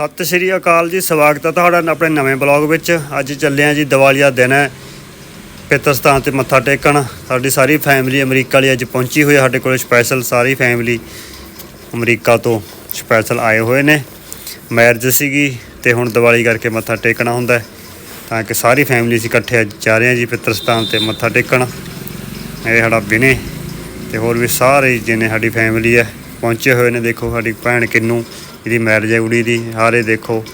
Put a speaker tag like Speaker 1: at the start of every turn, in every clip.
Speaker 1: ਸਤਿ ਸ਼੍ਰੀ ਅਕਾਲ ਜੀ, ਸਵਾਗਤ ਹੈ ਤੁਹਾਡਾ ਆਪਣੇ ਨਵੇਂ ਬਲੌਗ ਵਿੱਚ। ਅੱਜ ਚੱਲੇ ਹਾਂ ਜੀ, ਦੀਵਾਲੀ ਦਾ ਦਿਨ ਹੈ। ਪਿਤਰਸਤਾਨ ਤੇ ਮੱਥਾ ਟੇਕਣ। ਸਾਡੀ ਸਾਰੀ ਫੈਮਿਲੀ ਅਮਰੀਕਾ ਲਈ ਅੱਜ ਪਹੁੰਚੀ ਹੋਈ ਹੈ ਸਾਡੇ ਕੋਲ ਸਪੈਸ਼ਲ ਸਾਰੀ ਫੈਮਿਲੀ ਅਮਰੀਕਾ ਤੋਂ ਸਪੈਸ਼ਲ ਆਏ ਹੋਏ ਨੇ। ਮੈਰਿਜ ਸੀਗੀ ਤੇ ਹੁਣ ਦੀਵਾਲੀ ਕਰਕੇ ਮੱਥਾ ਟੇਕਣਾ ਹੁੰਦਾ ਤਾਂ ਕਿ ਸਾਰੀ ਫੈਮਿਲੀ ਅਸੀਂ ਇਕੱਠੇ ਅੱਜ ਜਾ ਰਹੇ ਹਾਂ ਜੀ ਪਿਤਰਸਤਾਨ ਤੇ ਮੱਥਾ ਟੇਕਣ। ਇਹ ਸਾਡਾ ਬਿਨੇ ਤੇ ਹੋਰ ਵੀ ਸਾਰੇ ਜਿਹਨੇ ਸਾਡੀ ਫੈਮਿਲੀ ਹੈ, ਪਹੁੰਚੇ ਹੋਏ ਨੇ। ਦੇਖੋ ਸਾਡੀ ਭੈਣ ਕਿੰਨੂ ਇਹਦੀ ਮੈਰਿਜ ਹੈ ਕੁੜੀ ਦੀ ਹਾਰੇ ਦੇਖੋ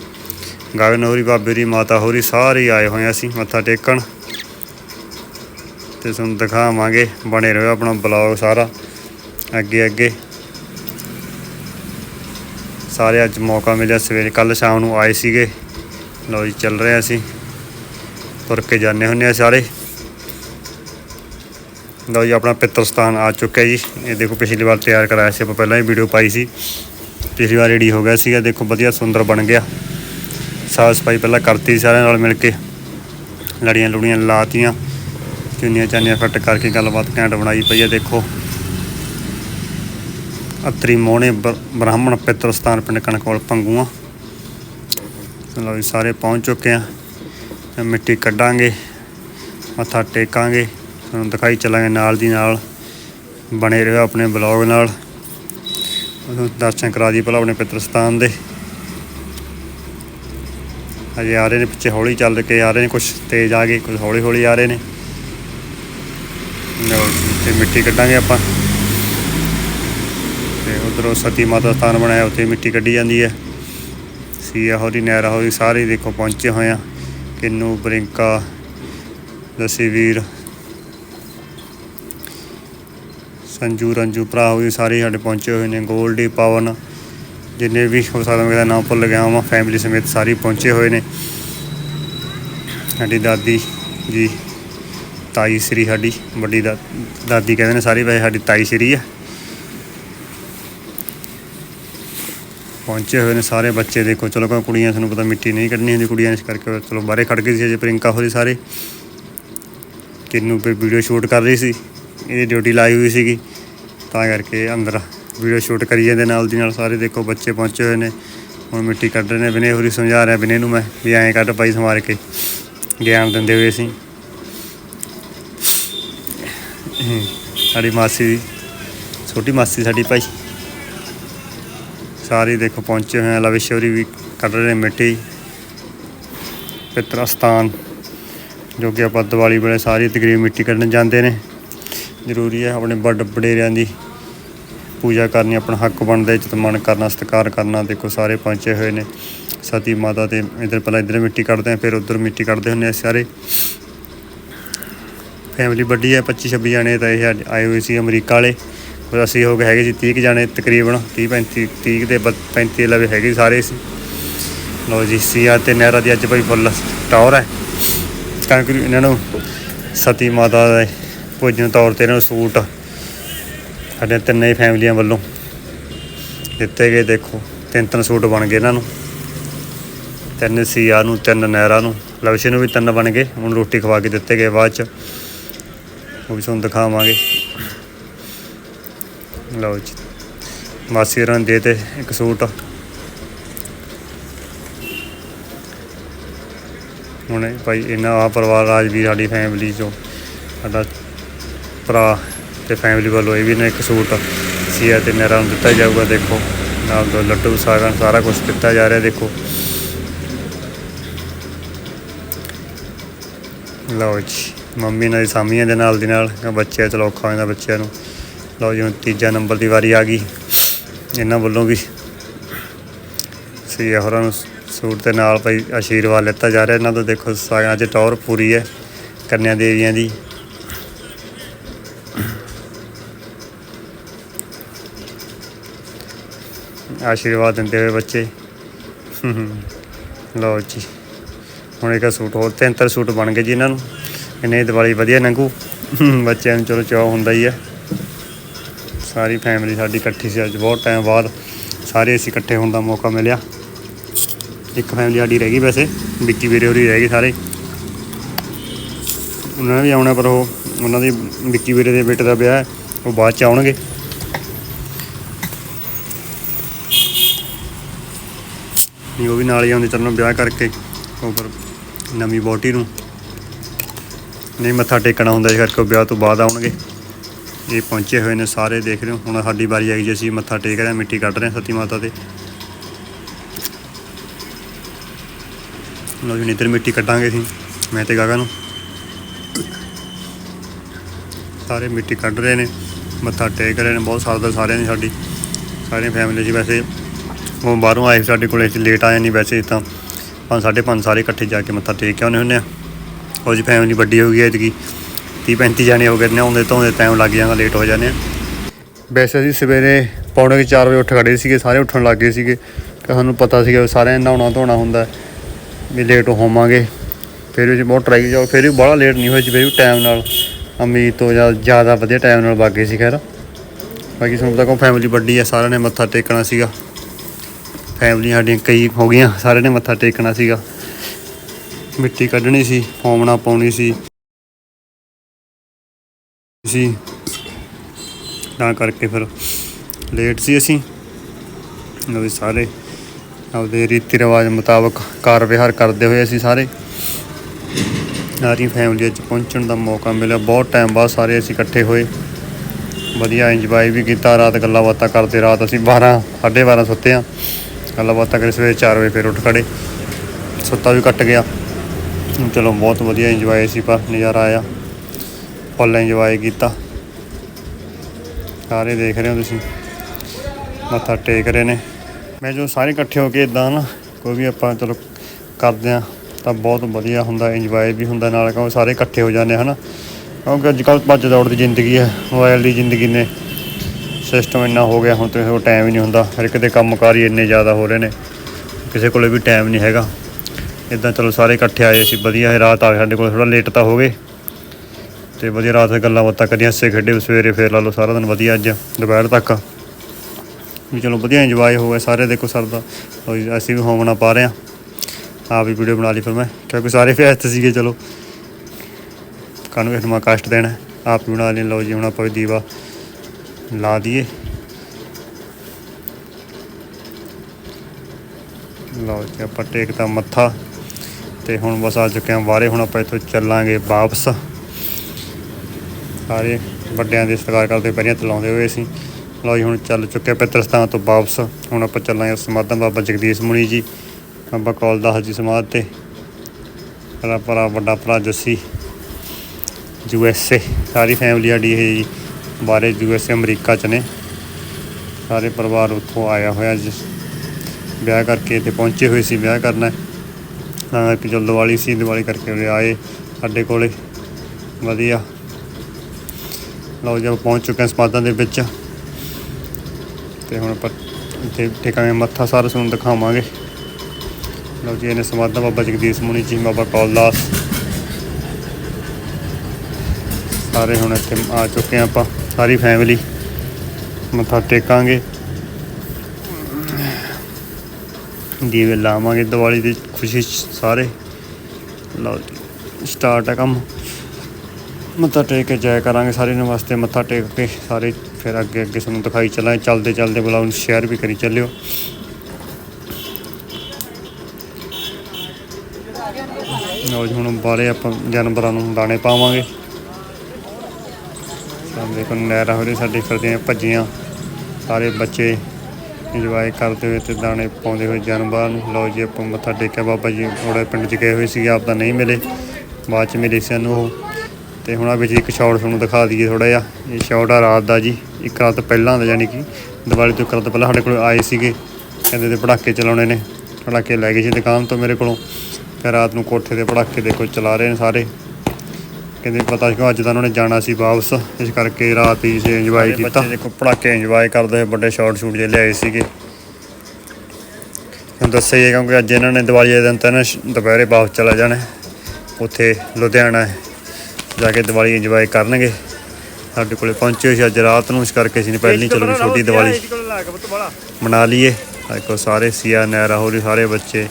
Speaker 1: ਗਗਨ ਹੋਰੀ ਬਾਬੇ ਦੀ ਮਾਤਾ ਹੋਰੀ ਸਾਰੇ ਆਏ ਹੋਏ ਆ ਅਸੀਂ, ਮੱਥਾ ਟੇਕਣ। ਤੇ ਤੁਹਾਨੂੰ ਦਿਖਾਵਾਂਗੇ, ਬਣੇ ਰਹੋ ਆਪਣਾ ਬਲੌਗ ਸਾਰਾ, ਅੱਗੇ ਅੱਗੇ। ਸਾਰੇ ਅੱਜ ਮੌਕਾ ਮਿਲਿਆ, ਸਵੇਰੇ ਕੱਲ ਸ਼ਾਮ ਨੂੰ ਆਏ ਸੀਗੇ। ਲਓ ਜੀ, ਚੱਲ ਰਹੇ ਅਸੀਂ, ਤੁਰ ਕੇ ਜਾਂਦੇ ਹੁੰਦੇ ਆ ਸਾਰੇ। ਲਓ ਜੀ, ਆਪਣਾ ਪਿੱਤਰਸਤਾਨ ਆ ਚੁੱਕਿਆ ਜੀ। ਇਹ ਦੇਖੋ, ਪਿਛਲੀ ਵਾਰ ਤਿਆਰ ਕਰਾਇਆ ਸੀ, ਆਪਾਂ ਪਹਿਲਾਂ ਹੀ ਵੀਡੀਓ ਪਾਈ ਸੀ। ਪਿਛਲੀ ਵਾਰ ਰੈਡੀ ਹੋ ਗਿਆ ਸੀਗਾ, ਦੇਖੋ ਵਧੀਆ ਸੁੰਦਰ ਬਣ ਗਿਆ। ਸਾਫ਼ ਸਫ਼ਾਈ ਪਹਿਲਾਂ ਕਰਤੀ ਸਾਰਿਆਂ ਨਾਲ ਮਿਲ ਕੇ। ਲੜੀਆਂ ਲੁੜੀਆਂ ਲਾਤੀਆਂ, ਚੁੰਨੀਆਂ ਚਾਨੀਆਂ ਫਿੱਟ ਕਰਕੇ ਗੱਲਬਾਤ ਘੈਂਟ ਬਣਾਈ ਪਈ ਹੈ, ਦੇਖੋ। ਅਤਰੀ ਮੋਹਣੇ ਬ- ਬ੍ਰਾਹਮਣ ਪਿੱਤਰਸਤਾਨ ਪਿੰਡ ਕਣਕੋਲ ਪੰਗੂਆਂ। ਲਓ ਸਾਰੇ ਪਹੁੰਚ ਚੁੱਕੇ ਆ ਮਿੱਟੀ ਕੱਢਾਂਗੇ, ਮੱਥਾ ਟੇਕਾਂਗੇ, ਤੁਹਾਨੂੰ ਦਿਖਾਈ ਚੱਲਾਂਗੇ ਨਾਲ ਦੀ ਨਾਲ। ਬਣੇ ਰਹੋ ਆਪਣੇ ਬਲੌਗ ਨਾਲ। ਦਰਸ਼ਨ ਕਰਾ ਦੀ ਭਲਾ ਆਪਣੇ ਪਿਤਰਸਤਾਨ ਦੇ। ਅਜੇ ਆ ਰਹੇ ਨੇ, ਪਿੱਛੇ ਹੌਲੀ ਚੱਲ ਕੇ ਆ ਰਹੇ ਨੇ ਕੁਝ ਤੇਜ਼ ਆ ਗਏ ਕੁਝ ਹੌਲੀ ਹੌਲੀ ਆ ਰਹੇ ਨੇ। ਲਓ ਤੇ ਮਿੱਟੀ ਕੱਢਾਂਗੇ ਆਪਾਂ। ਤੇ ਉਧਰੋਂ ਸਤੀ ਮਾਤਾ ਸਥਾਨ ਬਣਾਇਆ, ਉੱਥੇ ਮਿੱਟੀ ਕੱਢੀ ਜਾਂਦੀ ਹੈ। ਸੀਆ ਹੋਰੀ ਨਹਿਰਾ ਹੋਰੀ ਸਾਰੇ ਦੇਖੋ ਪਹੁੰਚੇ ਹੋਏ ਆ। ਕਿੰਨੂ ਬਰਿੰਕਾ ਦਸੀ ਵੀਰ ਸੰਜੂ, ਰੰਜੂ ਭਰਾ ਹੋਈ ਸਾਰੇ ਸਾਡੇ ਪਹੁੰਚੇ ਹੋਏ ਨੇ, ਗੋਲਡੀ, ਪਵਨ, ਜਿੰਨੇ ਵੀ ਹੋ ਸਕਦਾ ਮੇਰਾ ਨਾਮ ਭੁੱਲ ਗਿਆ ਹਾਂ ਫੈਮਿਲੀ ਸਮੇਤ ਸਾਰੇ ਪਹੁੰਚੇ ਹੋਏ ਨੇ। ਸਾਡੀ ਦਾਦੀ ਜੀ, ਤਾਈ ਸ੍ਰੀ ਸਾਡੀ, ਵੱਡੀ ਦਾ, ਦਾਦੀ ਕਹਿੰਦੇ ਨੇ ਸਾਰੀ ਵੈਸੇ ਸਾਡੀ ਤਾਈ ਸ੍ਰੀ ਆ। ਪਹੁੰਚੇ ਹੋਏ ਨੇ ਸਾਰੇ ਬੱਚੇ, ਦੇਖੋ ਚਲੋ ਕੋਈ ਕੁੜੀਆਂ ਤੁਹਾਨੂੰ ਪਤਾ ਮਿੱਟੀ ਨਹੀਂ ਕੱਢਣੀ ਹੁੰਦੀ ਕੁੜੀਆਂ, ਇਸ ਕਰਕੇ ਚਲੋ ਬਾਹਰੇ ਖੜ ਗਏ ਸੀ ਅਜੇ ਪ੍ਰਿੰਕਾ ਹੋਰੀ ਸਾਰੇ। ਕਿੰਨੂ ਪੇ ਵੀਡੀਓ ਸ਼ੂਟ ਕਰ ਰਹੀ ਸੀ। ਇਹਦੀ ਡਿਊਟੀ ਲਾਈ ਹੋਈ ਸੀਗੀ। ਤਾਂ ਕਰਕੇ ਅੰਦਰ ਵੀਡੀਓ ਸ਼ੂਟ ਕਰੀ ਜਾਂਦੇ ਨਾਲ ਦੀ ਨਾਲ ਸਾਰੇ। ਦੇਖੋ ਬੱਚੇ ਪਹੁੰਚੇ ਹੋਏ ਨੇ। ਹੁਣ ਮਿੱਟੀ ਕੱਢ ਰਹੇ ਨੇ। ਬਿਨੇ ਹੋਰੀ ਸਮਝਾ ਰਿਹਾ ਬਿਨੇ ਨੂੰ ਮੈਂ ਵੀ ਐਂ ਕੱਢ ਪਾਈ ਸਮਾਰ ਕੇ ਗਿਆਨ ਦਿੰਦੇ ਹੋਏ ਅਸੀਂ। ਸਾਡੀ ਮਾਸੀ ਦੀ, ਛੋਟੀ ਮਾਸੀ ਸਾਡੀ ਭਾਈ। ਸਾਰੇ ਦੇਖੋ ਪਹੁੰਚੇ ਹੋਏ ਆ। ਲਵਿਸ਼ਵਰੀ ਵੀ ਕੱਢ ਰਹੇ ਨੇ ਮਿੱਟੀ। ਪਿੱਤਰ ਪਿਤਰਸਤਾਨ ਜੋ ਕਿ ਆਪਾਂ ਦੀਵਾਲੀ ਵੇਲੇ ਸਾਰੀ ਤਕਰੀਬ ਮਿੱਟੀ ਕੱਢਣ ਜਾਂਦੇ ਨੇ। ਜ਼ਰੂਰੀ ਹੈ ਆਪਣੇ ਵੱਡ ਵਡੇਰਿਆਂ ਦੀ ਪੂਜਾ ਕਰਨੀ, ਆਪਣਾ ਹੱਕ ਬਣਦਾ, ਇੱਜ਼ਤ ਮਾਣ ਕਰਨਾ, ਸਤਿਕਾਰ ਕਰਨਾ, ਦੇਖੋ ਸਾਰੇ ਪਹੁੰਚੇ ਹੋਏ ਨੇ। ਸਤੀ ਮਾਤਾ ਤੇ ਇਧਰ ਪਹਿਲਾਂ ਇਧਰ ਮਿੱਟੀ ਕੱਢਦੇ ਆ ਫਿਰ ਉਧਰ ਮਿੱਟੀ ਕੱਢਦੇ ਹੁੰਦੇ ਆ ਸਾਰੇ। ਫੈਮਿਲੀ ਵੱਡੀ ਹੈ 25 26 ਜਣੇ ਤਾਂ ਇਹ ਅੱਜ ਆਏ ਹੋਏ ਸੀ ਅਮਰੀਕਾ ਵਾਲੇ। ਕੋਈ ਅਸੀਂ ਹੋ ਗਏ ਹੈਗੇ ਜੀ 30 ਕੁ ਜਾਣੇ ਤਕਰੀਬਨ 30 35 30 ਦੇ 35 ਲਵੇ ਹੈਗੇ ਸਾਰੇ ਸੀ ਲੋ ਜੀ ਸੀਆ ਤੇ ਨਹਿਰਾ ਦੀ ਅੱਜ ਭਾਈ ਫੁੱਲ ਟੌਰ ਹੈ। ਤਾਂ ਕਿਉਂਕਿ ਇਹਨਾਂ ਨੂੰ ਸਤੀ ਮਾਤਾ ਦੇ ਭੋਜਨ ਤੌਰ ਤੇ ਇਹਨਾਂ ਨੂੰ ਸੂਟ ਸਾਡੇ ਤਿੰਨੇ ਫੈਮਲੀਆਂ ਵੱਲੋਂ ਦਿੱਤੇ ਗਏ। ਦੇਖੋ, ਤਿੰਨ ਤਿੰਨ ਸੂਟ ਬਣ ਗਏ ਇਹਨਾਂ ਨੂੰ। ਤਿੰਨ ਸੀਆ ਨੂੰ, ਤਿੰਨ ਨਹਿਰਾ ਨੂੰ, ਲਵਸ਼ੇ ਨੂੰ ਵੀ ਤਿੰਨ ਬਣ ਗਏ। ਹੁਣ ਰੋਟੀ ਖਵਾ ਕੇ ਦਿੱਤੇ ਗਏ ਬਾਅਦ ਚ। ਉਹ ਵੀ ਤੁਹਾਨੂੰ ਦਿਖਾਵਾਂਗੇ। ਲਓ ਜੀ। ਮਾਸੀ ਹੋਰਾਂ ਦੇ ਤੇ ਇੱਕ ਸੂਟ। ਹੁਣੇ ਭਾਈ, ਇਹਨਾਂ ਆ ਪਰਿਵਾਰ ਰਾਜਵੀਰ, ਸਾਡੀ ਫੈਮਿਲੀ ਚੋਂ ਸਾਡਾ ਭਰਾ ਤੇ ਫੈਮਿਲੀ ਵੱਲੋਂ ਇਹ ਵੀ ਨੇ ਇੱਕ ਸੂਟ ਸੀਆ ਤੇ ਨਹਿਰਾ ਨੂੰ ਦਿੱਤਾ ਜਾਊਗਾ, ਦੇਖੋ। ਨਾਲ ਦੋ ਲੱਡੂ, ਸਾਗਣ, ਸਾਰਾ ਕੁਝ ਦਿੱਤਾ ਜਾ ਰਿਹਾ, ਦੇਖੋ। ਲਓ ਜੀ, ਮੰਮੀ ਨਾਲ, ਸਾਮੀਆਂ ਦੇ ਨਾਲ ਦੀ ਨਾਲ ਕਿਉਂ ਬੱਚੇ ਚਲੋ ਔਖਾ ਹੋ ਜਾਂਦਾ ਬੱਚਿਆਂ ਨੂੰ। ਲਓ ਜੀ, ਹੁਣ ਤੀਜਾ ਨੰਬਰ ਦੀ ਵਾਰੀ ਆ ਗਈ। ਇਹਨਾਂ ਵੱਲੋਂ ਵੀ ਸੀ ਹੋਰਾਂ ਨੂੰ ਸੂਟ ਦੇ ਨਾਲ ਭਾਈ ਆਸ਼ੀਰਵਾਦ ਲਿੱਤਾ ਜਾ ਰਿਹਾ। ਇਹਨਾਂ ਤੋਂ ਦੇਖੋ ਸਾਗਾਂ 'ਚ ਟੌਰ ਪੂਰੀ ਹੈ, ਕੰਨਿਆ ਦੇਵੀਆਂ ਦੀ। ਆਸ਼ੀਰਵਾਦ ਦਿੰਦੇ ਹੋਏ ਬੱਚੇ। ਲਓ ਜੀ। ਹੁਣ ਇੱਕ ਸੂਟ ਹੋਰ, ਤਿੰਨ ਤਿੰਨ ਸੂਟ ਬਣ ਗਏ ਜੀ ਇਹਨਾਂ ਨੂੰ। ਇਹਨੇ ਦੀਵਾਲੀ ਵਧੀਆ ਲੰਘੂ ਬੱਚਿਆਂ ਨੂੰ ਚਲੋ ਚਾਅ ਹੁੰਦਾ ਹੀ ਹੈ ਸਾਰੀ ਫੈਮਿਲੀ ਸਾਡੀ ਇਕੱਠੀ ਸੀ ਅੱਜ, ਬਹੁਤ ਟਾਈਮ ਬਾਅਦ ਸਾਰੇ ਅਸੀਂ ਇਕੱਠੇ ਹੋਣ ਦਾ ਮੌਕਾ ਮਿਲਿਆ। ਇੱਕ ਫੈਮਿਲੀ ਸਾਡੀ ਰਹਿ ਗਈ ਵੈਸੇ, ਵਿੱਕੀ ਵੀਰੇ ਹੋਰੀ ਰਹਿ ਗਏ ਸਾਰੇ। ਉਹਨਾਂ ਨੇ ਵੀ ਆਉਣਾ ਪਰ ਉਹ, ਉਹਨਾਂ ਦੀ ਵਿੱਕੀ ਵੀਰੇ ਦੇ ਬੇਟੇ ਦਾ ਵਿਆਹ ਹੈ, ਉਹ ਬਾਅਦ ਚ ਆਉਣਗੇ। ਨਹੀਂ ਉਹ ਵੀ ਨਾਲ ਹੀ ਆਉਂਦੇ ਚੱਲਣ ਵਿਆਹ ਕਰਕੇ ਉਹ ਫਿਰ ਨਵੀਂ ਬੋਟੀ ਨੂੰ। ਨਹੀਂ, ਮੱਥਾ ਟੇਕਣਾ ਹੁੰਦਾ ਇਸ ਕਰਕੇ ਉਹ ਵਿਆਹ ਤੋਂ ਬਾਅਦ ਆਉਣਗੇ। ਇਹ ਪਹੁੰਚੇ ਹੋਏ ਨੇ ਸਾਰੇ, ਦੇਖ ਰਹੇ ਹੋ। ਹੁਣ ਸਾਡੀ ਵਾਰੀ ਆਈ ਜੀ, ਅਸੀਂ ਮੱਥਾ ਟੇਕ ਰਹੇ ਹਾਂ, ਮਿੱਟੀ ਕੱਢ ਰਹੇ ਹਾਂ ਸਤੀ ਮਾਤਾ ਤੇ। ਲੋ ਜੀ ਇੱਧਰ ਮਿੱਟੀ ਕੱਢਾਂਗੇ ਅਸੀਂ, ਮੈਂ ਤੇ ਗਾਗਾ ਨੂੰ। ਸਾਰੇ ਮਿੱਟੀ ਕੱਢ ਰਹੇ ਨੇ, ਮੱਥਾ ਟੇਕ ਰਹੇ ਨੇ, ਬਹੁਤ ਸਰਦਾ ਸਾਰਿਆਂ ਦੀ ਸਾਡੀ, ਸਾਰੀਆਂ ਫੈਮਿਲੀ ਜੀ ਵੈਸੇ ਉਹ ਬਾਹਰੋਂ ਆਏ ਸੀ, ਸਾਡੇ ਕੋਲੇ, ਲੇਟ ਆਏ ਨਹੀਂ ਵੈਸੇ ਤਾਂ। ਪੰਜ, ਸਾਢੇ ਪੰਜ ਸਾਰੇ ਇਕੱਠੇ ਜਾ ਕੇ ਮੱਥਾ ਟੇਕ ਕੇ ਆਉਂਦੇ ਹੁੰਦੇ ਆ। ਉਹ ਜੀ ਫੈਮਿਲੀ ਵੱਡੀ ਹੋ ਗਈ ਹੈ ਇਤਕੀ 30 35 ਜਾਣੇ ਹੋ ਗਏ ਨੇ, ਆਉਂਦੇ ਤੋਂ ਟਾਈਮ ਲੱਗ ਜਾਗਾ ਲੇਟ ਹੋ ਜਾਂਦੇ ਆ। ਵੈਸੇ ਅਸੀਂ ਸਵੇਰੇ ਪੌਣੇ 4 ਵਜੇ ਉੱਠ ਖੜੇ ਸੀਗੇ, ਸਾਰੇ ਉੱਠਣ ਲੱਗ ਗਏ ਸੀਗੇ। ਕਿ ਸਾਨੂੰ ਪਤਾ ਸੀਗਾ ਸਾਰਿਆਂ ਨੇ ਨਹਾਉਣਾ ਧੋਣਾ ਹੁੰਦਾ ਵੀ ਲੇਟ ਹੋਵਾਂਗੇ। ਫਿਰ ਵੀ ਅਸੀਂ ਬਹੁਤ ਟਰਾਈ ਜਾਓ ਫਿਰ ਵੀ ਬੜਾ ਲੇਟ ਨਹੀਂ ਹੋਏ ਸੀ, ਫਿਰ ਵੀ ਟਾਈਮ ਨਾਲ। ਅਮੀਰ ਤੋਂ ਜ਼ਿਆ- ਜ਼ਿਆਦਾ ਵਧੀਆ ਟਾਈਮ ਨਾਲ ਵਗ ਗਏ ਸੀ, ਖੈਰ। ਬਾਕੀ ਸਾਨੂੰ ਪਤਾ ਕੋ ਫੈਮਿਲੀ ਵੱਡੀ ਹੈ, ਸਾਰਿਆਂ ਨੇ ਮੱਥਾ ਟੇਕਣਾ ਸੀਗਾ। ਫੈਮਲੀਆਂ ਸਾਡੀਆਂ ਕਈ ਹੋ ਗਈਆਂ ਸਾਰਿਆਂ ਨੇ ਮੱਥਾ ਟੇਕਣਾ ਸੀਗਾ। ਮਿੱਟੀ ਕੱਢਣੀ ਸੀ, ਫੋਮਣਾ ਪਾਉਣੀ ਸੀ। ਸੀ। ਤਾਂ ਕਰਕੇ ਫਿਰ ਲੇਟ ਸੀ ਅਸੀਂ। ਲੋ ਸਾਰੇ ਆਪਦੇ ਰੀਤੀ ਰਿਵਾਜ ਮੁਤਾਬਕ ਕਾਰ ਵਿਹਾਰ ਕਰਦੇ ਹੋਏ ਅਸੀਂ ਸਾਰੇ। ਸਾਰੀ ਫੈਮਿਲੀ ਅੱਜ ਪਹੁੰਚਣ ਦਾ ਮੌਕਾ ਮਿਲਿਆ। ਬਹੁਤ ਟਾਈਮ ਬਾਅਦ ਸਾਰੇ ਅਸੀਂ ਇਕੱਠੇ ਹੋਏ। ਵਧੀਆ ਇੰਜੋਏ ਵੀ ਕੀਤਾ, ਰਾਤ ਗੱਲਾਂ ਬਾਤਾਂ ਕਰਦੇ, ਰਾਤ ਅਸੀਂ 12 12:30 ਸੁੱਤੇ ਆ ਗੱਲਾਂ ਬਾਤਾਂ ਕਰੇ ਸਵੇਰੇ 4 ਵਜੇ ਫਿਰ ਉੱਠ ਖੜੇ। ਸੁੱਤਾ ਵੀ ਕੱਟ ਗਿਆ। ਚਲੋ ਬਹੁਤ ਵਧੀਆ ਇੰਜੋਏ ਸੀ ਪਰ ਨਜ਼ਾਰਾ ਆਇਆ। ਫੁੱਲ ਇੰਜੋਏ ਕੀਤਾ। ਸਾਰੇ ਦੇਖ ਰਹੇ ਹੋ ਤੁਸੀਂ। ਮੱਥਾ ਟੇਕ ਰਹੇ ਨੇ। ਮੈਂ ਜੋ ਸਾਰੇ ਇਕੱਠੇ ਹੋ ਕੇ ਇਦਾਂ ਨਾ ਕੋਈ ਵੀ ਆਪਾਂ ਚਲੋ ਕਰਦੇ ਆ ਤਾਂ ਬਹੁਤ ਵਧੀਆ ਹੁੰਦਾ ਇੰਜੋਏ ਵੀ ਹੁੰਦਾ ਨਾਲ ਕਿਉਂ ਸਾਰੇ ਇਕੱਠੇ ਹੋ ਜਾਂਦੇ ਹਨਾ। ਕਿਉਂਕਿ ਅੱਜ ਕੱਲ੍ਹ ਭੱਜ ਦੌੜ ਦੀ ਜ਼ਿੰਦਗੀ ਹੈ ਮੋਬਾਈਲ ਦੀ ਜ਼ਿੰਦਗੀ ਨੇ। ਸਿਸਟਮ ਇੰਨਾ ਹੋ ਗਿਆ, ਹੁਣ ਤੇ ਉਹ ਟਾਈਮ ਹੀ ਨਹੀਂ ਹੁੰਦਾ। ਹਰ ਇੱਕ ਦੇ ਕੰਮਕਾਰ ਹੀ ਇੰਨੇ ਜ਼ਿਆਦਾ ਹੋ ਰਹੇ ਨੇ। ਕਿਸੇ ਕੋਲੇ ਵੀ ਟਾਈਮ ਨਹੀਂ ਹੈਗਾ। ਇਦਾਂ ਚਲੋ ਸਾਰੇ ਇਕੱਠੇ ਆਏ ਸੀ, ਵਧੀਆ ਹੈ ਰਾਤ ਆ ਗਏ ਸਾਡੇ ਕੋਲ ਥੋੜਾ ਲੇਟ ਤਾਂ ਹੋ ਗਏ। ਤੇ ਵਧੀਆ ਰਾਤ ਗੱਲਾਂ ਬਾਤਾਂ ਕਰੀਆਂ, ਹੱਸੇ ਖੇਡੇ, ਸਵੇਰੇ ਫੇਰ ਲਾ ਲਓ ਸਾਰਾ ਦਿਨ ਵਧੀਆ ਅੱਜ, ਦੁਪਹਿਰ ਤੱਕ। ਵੀ ਚਲੋ ਵਧੀਆ ਇੰਜੋਏ ਹੋ ਗਿਆ ਸਾਰੇ, ਦੇਖੋ ਸਰਦਾ ਅਸੀਂ ਵੀ ਹੋਮਣਾ ਪਾ ਰਹੇ ਹਾਂ। ਆਪ ਵੀ ਵੀਡੀਓ ਬਣਾ ਲਈ ਫਿਰ ਮੈਂ, ਕਿਉਂਕਿ ਸਾਰੇ ਵਿਅਸਤ ਸੀਗੇ, ਚਲੋ। ਕਾਨੂੰ ਕਿਸੇ ਨੂੰ ਮੈਂ ਕਾਸ਼ਟ ਦੇਣਾ ਆਪ ਵੀ ਬਣਾ ਲਈ, ਲਓ ਜੀ, ਹੁਣ ਆਪਾਂ ਵੀ ਦੀਵਾ। ਲਾ ਦਈਏ। ਲਓ ਜੀ, ਆਪਾਂ ਟੇਕਦਾ ਮੱਥਾ ਤੇ ਹੁਣ ਬਸ ਆ ਚੁੱਕੇ ਹਾਂ ਬਾਹਰੇ ਹੁਣ ਆਪਾਂ ਇੱਥੋਂ ਚੱਲਾਂਗੇ ਵਾਪਸ। ਸਾਰੇ ਵੱਡਿਆਂ ਦੇ ਸਤਿਕਾਰ ਕਰਦੇ ਪੈਰੀਆਂ ਤਲਾਉਂਦੇ ਹੋਏ ਅਸੀਂ। ਲਓ ਜੀ, ਹੁਣ ਚੱਲ ਚੁੱਕੇ ਪਿਤਰਸਥਾਨ ਤੋਂ ਵਾਪਸ। ਹੁਣ ਆਪਾਂ ਚੱਲਾਂਗੇ ਸਮਾਧਾਂ, ਬਾਬਾ ਜਗਦੀਸ਼ ਮੁਨੀ ਜੀ, ਬਾਬਾ ਕੌਲ ਦਾਸ ਜੀ ਸਮਾਧ ਤੇ। ਮੇਰਾ ਭਰਾ, ਵੱਡਾ ਭਰਾ ਜੱਸੀ, ਯੂ ਐਸ ਏ, ਸਾਰੀ ਫੈਮਿਲੀ ਸਾਡੀ ਇਹ ਜੀ। ਬਾਰੇ ਯੂ ਐਸ ਏ, ਅਮਰੀਕਾ ਚ ਨੇ। ਸਾਰੇ ਪਰਿਵਾਰ ਉੱਥੋਂ ਆਇਆ ਹੋਇਆ ਜਿਸ ਵਿਆਹ ਕਰਕੇ ਇੱਥੇ ਪਹੁੰਚੇ ਹੋਏ ਸੀ, ਵਿਆਹ ਕਰਨਾ। ਤਾਂ ਕਿ ਚਲ ਦੀਵਾਲੀ ਸੀ, ਦੀਵਾਲੀ ਕਰਕੇ ਉਰੇ ਆਏ ਸਾਡੇ ਕੋਲੇ। ਵਧੀਆ। ਲਓ ਜੀ ਆਪਾਂ ਪਹੁੰਚ ਚੁੱਕੇ ਹਾਂ ਸਮਾਧਾਂ ਦੇ ਵਿੱਚ। ਤੇ ਹੁਣ ਆਪਾਂ ਇੱਥੇ ਟਿਕਾਂਗੇ ਮੱਥਾ ਸਾਰਾ ਤੁਹਾਨੂੰ ਦਿਖਾਵਾਂਗੇ। ਲਓ ਜੀ, ਇਹਨੇ ਸਮਾਧਾਂ ਬਾਬਾ ਜਗਦੀਸ਼ ਮੁਨੀ ਜੀ, ਬਾਬਾ ਕੌਲਦਾਸ। ਸਾਰੇ ਹੁਣ ਇੱਥੇ ਆ ਚੁੱਕੇ ਹਾਂ ਆਪਾਂ, ਸਾਰੀ ਫੈਮਿਲੀ ਮੱਥਾ ਟੇਕਾਂਗੇ। ਦੀਵੇ ਲਾਵਾਂਗੇ ਦੀਵਾਲੀ ਦੀ ਖੁਸ਼ੀ ਸਾਰੇ। ਲਓ ਜੀ ਸਟਾਰਟ ਹੈ ਕੰਮ। ਮੱਥਾ ਟੇਕ ਕੇ ਜਾਇਆ ਕਰਾਂਗੇ ਸਾਰੇ ਨੂੰ ਵਾਸਤੇ, ਮੱਥਾ ਟੇਕ ਕੇ ਸਾਰੇ ਫਿਰ ਅੱਗੇ ਅੱਗੇ ਸਾਨੂੰ ਦਿਖਾਈ ਚੱਲਾਂਗੇ। ਚੱਲਦੇ ਚੱਲਦੇ ਬੁਲਾਓ ਸ਼ੇਅਰ ਵੀ ਕਰੀ ਚੱਲਿਓ। ਲਓ ਹੁਣ ਬਾਰੇ ਆਪਾਂ ਜਾਨਵਰਾਂ ਨੂੰ ਦਾਣੇ ਪਾਵਾਂਗੇ। ਸਾਡੇ ਕੋਲ ਨਹਿਰਾ ਹੋ ਰਹੀ ਸਾਡੇ ਫਿਰਦੀਆਂ, ਭੱਜੀਆਂ। ਸਾਰੇ ਬੱਚੇ ਇੰਜੋਏ ਕਰਦੇ ਹੋਏ ਤੇ ਦਾਣੇ ਪਾਉਂਦੇ ਹੋਏ ਜਾਨਵਰਾਂ ਨੂੰ। ਲਓ ਜੀ, ਆਪਾਂ ਮੱਥਾ ਟੇਕਿਆ। ਬਾਬਾ ਜੀ ਥੋੜੇ ਪਿੰਡ 'ਚ ਗਏ ਹੋਏ ਸੀਗੇ, ਆਪ ਤਾਂ ਨਹੀਂ ਮਿਲੇ। ਬਾਅਦ 'ਚ ਮਿਲੇ ਸੀ ਸਾਨੂੰ ਉਹ। ਤੇ ਹੁਣ ਆ ਵਿੱਚ ਇੱਕ ਸ਼ਾਟ ਤੁਹਾਨੂੰ ਦਿਖਾ ਦਈਏ ਥੋੜਾ ਜਿਹਾ। ਇਹ ਸ਼ਾਟ ਆ ਰਾਤ ਦਾ ਜੀ। ਇੱਕ ਰਾਤ ਪਹਿਲਾਂ ਦਾ ਯਾਨੀ ਕਿ ਦੀਵਾਲੀ ਤੋਂ ਇੱਕ ਰਾਤ ਪਹਿਲਾਂ ਸਾਡੇ ਕੋਲ ਆਏ ਸੀਗੇ। ਕਹਿੰਦੇ ਤੇ ਪੜਾਕੇ ਚਲਾਉਣੇ ਨੇ। ਪੜਾਕੇ ਲੈ ਗਏ ਸੀ ਦੁਕਾਨ ਤੋਂ ਮੇਰੇ ਕੋਲੋਂ। ਫਿਰ ਰਾਤ ਨੂੰ ਕੋਠੇ ਦੇ ਪੜਾਕੇ ਦੇਖੋ ਚਲਾ ਰਹੇ ਨੇ ਸਾਰੇ। ਕਹਿੰਦੇ ਪਤਾ ਸੀ ਕਿ ਅੱਜ ਤਾਂ ਉਹਨਾਂ ਨੇ ਜਾਣਾ ਸੀ ਵਾਪਸ। ਇਸ ਕਰਕੇ ਰਾਤ ਹੀ ਸੇ ਇੰਜੋਏ ਕੀਤਾ। ਦੇਖੋ ਪੜਾਕੇ ਇੰਜੋਏ ਕਰਦੇ ਹੋਏ ਵੱਡੇ ਸ਼ਾਟ ਸ਼ੂਟ ਜੇ ਲਿਆਏ ਸੀਗੇ। ਹੁਣ ਦੱਸਿਆ ਕਿਉਂਕਿ ਅੱਜ ਇਹਨਾਂ ਨੇ ਦੀਵਾਲੀ ਦੇ ਦਿਨ ਤਾਂ ਦੁਪਹਿਰੇ ਵਾਪਸ ਚਲਾ ਜਾਣਾ। ਉੱਥੇ ਲੁਧਿਆਣਾ ਹੈ। ਜਾ ਕੇ ਦੀਵਾਲੀ ਇੰਜੋਏ ਕਰਨਗੇ। ਸਾਡੇ ਕੋਲੇ ਪਹੁੰਚੇ ਹੋਏ ਸੀ ਅੱਜ ਰਾਤ ਨੂੰ ਇਸ ਕਰਕੇ ਅਸੀਂ ਨੇ ਪਹਿਲੀ ਚਲੋ ਛੋਟੀ ਦੀਵਾਲੀ। ਮਨਾ ਲਈਏ। ਦੇਖੋ ਸਾਰੇ ਸੀਆ ਨੈਰਾ ਹੋ ਰਹੀ ਸਾਰੇ ਬੱਚੇ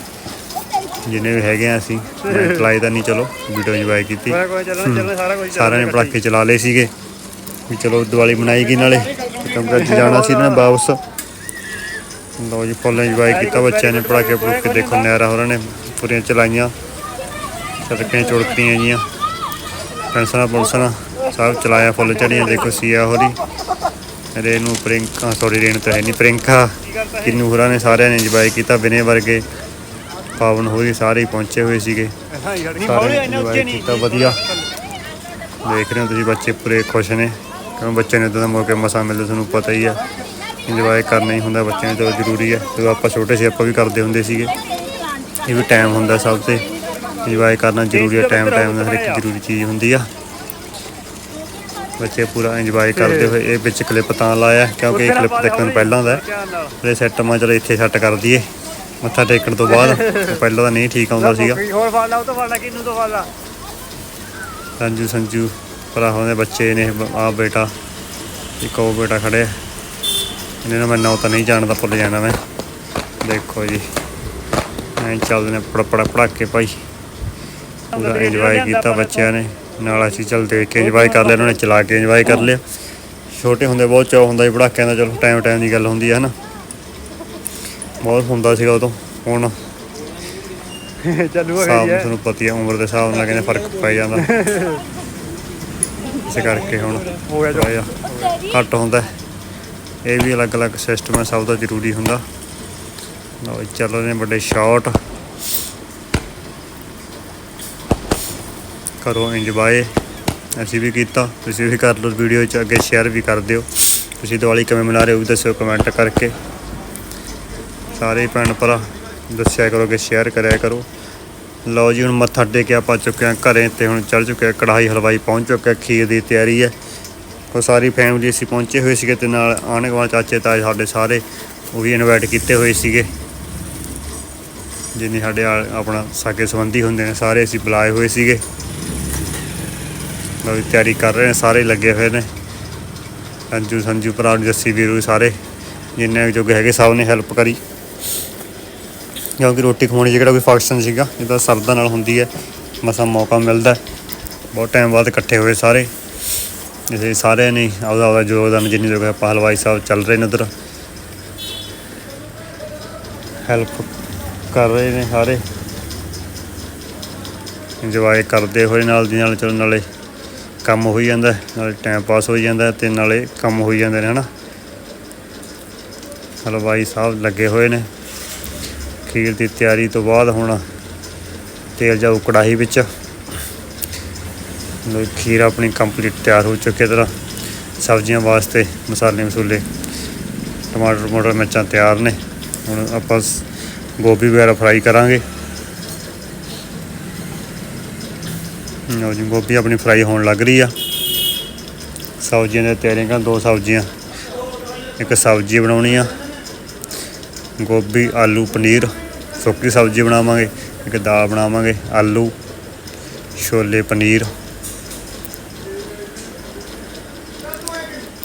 Speaker 1: ਜਿੰਨੇ ਵੀ ਹੈਗੇ ਆ ਅਸੀਂ ਮੈਂ ਚਲਾਈ ਤਾਂ ਨਹੀਂ ਚਲੋ ਵੀਡੀਓ ਇੰਜੋਏ ਕੀਤੀ। ਸਾਰਿਆਂ ਨੇ ਪਟਾਕੇ ਚਲਾ ਲਏ ਸੀਗੇ। ਵੀ ਚਲੋ ਦੀਵਾਲੀ ਮਨਾਈ ਗਈ ਨਾਲੇ। ਕਿਉਂਕਿ ਅੱਜ ਜਾਣਾ ਸੀ ਨਾ ਵਾਪਸ। ਲੋ ਜੀ ਫੁੱਲ ਇੰਜੋਏ ਕੀਤਾ ਬੱਚਿਆਂ ਨੇ ਪੜਾਕੇ ਪੜੂਕੇ ਦੇਖੋ ਨਹਿਰਾ ਹੋਰਾਂ ਨੇ ਪੂਰੀਆਂ ਚਲਾਈਆਂ। ਸੜਕਾਂ ਚੁੜਕੀਆਂ ਜੀਆਂ। ਪੈਂਸਲਾਂ ਪੁਲਸਣਾ ਸਭ ਚਲਾਇਆ ਫੁੱਲ ਚੜੀਆਂ ਦੇਖੋ ਸੀਆ ਹੋਰੀ। ਰੇਨੂ ਪ੍ਰਿੰਕਾ ਸੌਰੀ ਰੇਨੂ ਤਾਂ ਹੈ ਨਹੀਂ ਪ੍ਰਿੰਕਾ ਕਿੰਨੂ ਹੋਰਾਂ ਨੇ ਸਾਰਿਆਂ ਨੇ ਇੰਜੋਏ ਕੀਤਾ ਬਿਨੇ ਵਰਗੇ। ਪਾਵਨ ਹੋਰੀ ਸਾਰੇ ਹੀ ਪਹੁੰਚੇ ਹੋਏ ਸੀਗੇ। ਸਾਰੇ ਕੀਤਾ ਵਧੀਆ। ਦੇਖ ਰਹੇ ਹੋ ਤੁਸੀਂ ਬੱਚੇ ਪੂਰੇ ਖੁਸ਼ ਨੇ। ਕਿਉਂ ਬੱਚੇ ਨੇ ਤਾਂ ਮੌਕੇ ਮਸਾ ਮਿਲਦੇ ਤੁਹਾਨੂੰ ਪਤਾ ਹੀ ਆ। ਇੰਜੋਏ ਕਰਨਾ ਹੀ ਹੁੰਦਾ ਬੱਚਿਆਂ ਨੂੰ ਤਾਂ ਜ਼ਰੂਰੀ ਹੈ ਜਦੋਂ ਆਪਾਂ ਛੋਟੇ ਸੀ ਆਪਾਂ ਵੀ ਕਰਦੇ ਹੁੰਦੇ ਸੀਗੇ। ਇਹ ਵੀ ਟਾਈਮ ਹੁੰਦਾ ਸਭ ਤੇ। ਇੰਜੋਏ ਕਰਨਾ ਜ਼ਰੂਰੀ ਹੈ ਟਾਈਮ ਟਾਈਮ ਨਾਲ ਹਰ ਇੱਕ ਜ਼ਰੂਰੀ ਚੀਜ਼ ਹੁੰਦੀ ਆ। ਬੱਚੇ ਪੂਰਾ ਇੰਜੋਏ ਕਰਦੇ ਹੋਏ ਇਹ ਵਿੱਚ ਕਲਿੱਪ ਤਾਂ ਲਾਇਆ ਕਿਉਂਕਿ ਇਹ ਕਲਿੱਪ ਦੇਖਣ ਪਹਿਲਾਂ ਦਾ। ਇਹ ਸੈੱਟ ਮਾ ਚਲੋ ਇੱਥੇ ਸੈੱਟ ਕਰ ਦਈਏ। ਮੱਥਾ ਟੇਕਣ ਤੋਂ ਬਾਅਦ ਪਹਿਲਾਂ ਤਾਂ ਨਹੀਂ ਠੀਕ ਆਉਂਦਾ ਸੀਗਾ।
Speaker 2: ਹੋਰ ਫੜ ਲਾ ਉਹ ਤੋਂ ਫੜ ਲਾ ਕਿੰਨੂ ਤੋਂ ਫੜ ਲਾ?
Speaker 1: ਸੰਜੂ ਸੰਜੂ ਭਰਾਵਾਂ ਦੇ ਬੱਚੇ ਨੇ ਆ ਬੇਟਾ ਇੱਕ ਉਹ ਬੇਟਾ ਖੜਿਆ। ਇਹਨਾਂ ਨੂੰ ਮੈਂ ਤਾਂ ਨਹੀਂ ਜਾਣਦਾ ਭੁੱਲ ਜਾਣਾ ਮੈਂ। ਦੇਖੋ ਜੀ ਐਂ ਚੱਲਦੇ ਨੇ ਪੜ ਪੜ ਪੜਾਕੇ ਭਾਈ। ਪੂਰਾ ਇੰਜੋਏ ਕੀਤਾ ਬੱਚਿਆਂ ਨੇ। ਨਾਲ ਅਸੀਂ ਚੱਲ ਦੇਖ ਕੇ ਇੰਜੋਏ ਕਰ ਲਿਆ ਉਹਨਾਂ ਨੇ ਚਲਾ ਕੇ ਇੰਜੋਏ ਕਰ ਲਿਆ। ਛੋਟੇ ਹੁੰਦੇ ਬਹੁਤ ਚਾਅ ਹੁੰਦਾ ਸੀ ਪੜਾਕਿਆਂ ਦਾ ਚਲੋ ਟਾਈਮ ਟਾਈਮ ਦੀ ਗੱਲ ਹੁੰਦੀ ਹੈ ਹਨਾ। ਬਹੁਤ ਹੁੰਦਾ ਸੀਗਾ ਉਦੋਂ ਹੁਣ
Speaker 2: ਚੱਲੂ
Speaker 1: ਹਿਸਾਬ ਤੁਹਾਨੂੰ ਪਤਾ ਹੀ ਹੈ ਉਮਰ ਦੇ ਹਿਸਾਬ ਨਾਲ ਕਹਿੰਦੇ ਫ਼ਰਕ ਪੈ ਜਾਂਦਾ। ਇਸੇ ਕਰਕੇ ਹੁਣ
Speaker 2: ਹੋ ਗਿਆ
Speaker 1: ਥੋੜ੍ਹਾ ਜਿਹਾ ਘੱਟ ਹੁੰਦਾ ਹੈ। ਇਹ ਵੀ ਅਲੱਗ-ਅਲੱਗ ਸਿਸਟਮ ਹੈ ਸਭ ਦਾ ਜ਼ਰੂਰੀ ਹੁੰਦਾ। ਲਓ ਜੀ, ਚੱਲ ਰਹੇ ਨੇ ਵੱਡੇ ਸ਼ਾਟ ਕਰੋ ਇੰਜੋਏ ਅਸੀਂ ਵੀ ਕੀਤਾ ਤੁਸੀਂ ਵੀ ਕਰ ਲਓ ਵੀਡੀਓ ਚ ਅੱਗੇ ਸ਼ੇਅਰ ਵੀ ਕਰ ਦਿਓ। ਤੁਸੀਂ ਦੀਵਾਲੀ ਕਿਵੇਂ ਮਨਾ ਰਹੇ ਹੋ ਵੀ ਦੱਸਿਓ ਕਮੈਂਟ ਕਰਕੇ। ਸਾਰੇ ਭੈਣ ਭਰਾ, ਦੱਸਿਆ ਕਰੋ ਕਿ ਸ਼ੇਅਰ ਕਰਿਆ ਕਰੋ। ਲਓ ਜੀ, ਹੁਣ ਮੱਥਾ ਟੇਕਿਆ ਆਪਾਂ ਚੁੱਕੇ ਹਾਂ ਘਰੇ ਤੇ ਹੁਣ ਚੱਲ ਚੁੱਕਿਆ ਕੜਾਈ ਹਲਵਾਈ ਪਹੁੰਚ ਚੁੱਕਿਆ, ਖੀਰ ਦੀ ਤਿਆਰੀ ਹੈ। ਉਹ ਸਾਰੀ ਫੈਮਿਲੀ ਅਸੀਂ ਪਹੁੰਚੇ ਹੋਏ ਸੀਗੇ ਤੇ ਨਾਲ ਆਂਢ ਗੁਆਂਢ ਚਾਚੇ ਤਾਏ ਸਾਡੇ ਸਾਰੇ, ਉਹ ਵੀ ਇਨਵਾਈਟ ਕੀਤੇ ਹੋਏ ਸੀਗੇ। ਜਿੰਨੇ ਸਾਡੇ ਆ- ਆਪਣਾ ਸਾਕੇ ਸੰਬੰਧੀ ਹੁੰਦੇ ਨੇ, ਸਾਰੇ ਅਸੀਂ ਬੁਲਾਏ ਹੋਏ ਸੀਗੇ। ਲਓ ਜੀ, ਤਿਆਰੀ ਕਰ ਰਹੇ ਨੇ, ਸਾਰੇ ਲੱਗੇ ਹੋਏ ਨੇ। ਸੰਜੂ ਸੰਜੂ ਭਰਾ ਨੂੰ ਜੱਸੀ ਵੀਰੂ ਸਾਰੇ, ਜਿੰਨੇ ਜੋਗੇ ਹੈਗੇ ਸਭ ਨੇ ਹੈਲਪ ਕਰੀ। ਕਿਉਂਕਿ ਰੋਟੀ ਖਵਾਉਣੀ ਜਿਹੜਾ ਕੋਈ ਫੰਕਸ਼ਨ ਸੀਗਾ ਜਿਹਦਾ ਸਰਦਾ ਨਾਲ ਹੁੰਦੀ ਹੈ, ਮਸਾ ਮੌਕਾ ਮਿਲਦਾ ਬਹੁਤ ਟਾਈਮ ਬਾਅਦ ਇਕੱਠੇ ਹੋਏ ਸਾਰੇ। ਇਸੇ ਸਾਰਿਆਂ ਨੇ ਆਪਦਾ ਆਪਦਾ ਯੋਗਦਾਨ, ਜਿੰਨੀ ਜੋਗਾ ਆਪਾਂ ਹਲਵਾਈ ਸਾਹਿਬ ਚੱਲ ਰਹੇ ਨੇ ਉਧਰ। ਹੈਲਪ ਕਰ ਰਹੇ ਨੇ ਸਾਰੇ। ਇੰਜੋਏ ਕਰਦੇ ਹੋਏ ਨਾਲ ਦੀ ਨਾਲ ਚਲੋ, ਨਾਲੇ ਕੰਮ ਹੋਈ ਜਾਂਦਾ ਨਾਲੇ ਟਾਈਮ ਪਾਸ ਹੋਈ ਜਾਂਦਾ ਹੈ ਤੇ ਨਾਲੇ ਕੰਮ ਹੋਈ ਜਾਂਦੇ ਨੇ, ਹਨਾ। ਹਲਵਾਈ ਸਾਹਿਬ ਲੱਗੇ ਹੋਏ ਨੇ। ਖੀਰ ਦੀ ਤਿਆਰੀ ਤੋਂ ਬਾਅਦ ਹੁਣ ਤੇਲ ਜਾਊ ਕੜਾਹੀ ਵਿੱਚ। ਲੋ ਖੀਰ ਆਪਣੀ ਕੰਪਲੀਟ ਤਿਆਰ ਹੋ ਚੁੱਕੀ ਤਰ੍ਹਾਂ। ਸਬਜ਼ੀਆਂ ਵਾਸਤੇ ਮਸਾਲੇ ਮਸੂਲੇ, ਟਮਾਟਰ ਟਮਾਟਰ, ਮਿਰਚਾਂ ਤਿਆਰ ਨੇ। ਹੁਣ ਆਪਾਂ ਗੋਭੀ ਵਗੈਰਾ ਫਰਾਈ ਕਰਾਂਗੇ। ਲਓ ਜੀ, ਗੋਭੀ ਆਪਣੀ ਫਰਾਈ ਹੋਣ ਲੱਗ ਰਹੀ ਆ। ਸਬਜ਼ੀਆਂ ਦੀਆਂ ਤਿਆਰੀਆਂ ਦੋ ਸਬਜ਼ੀਆਂ। ਇੱਕ ਸਬਜ਼ੀ ਬਣਾਉਣੀ ਆ। ਗੋਭੀ, ਆਲੂ, ਪਨੀਰ। ਸੁੱਕੀ ਸਬਜ਼ੀ ਬਣਾਵਾਂਗੇ, ਇੱਕ ਦਾਲ ਬਣਾਵਾਂਗੇ, ਆਲੂ, ਛੋਲੇ ਪਨੀਰ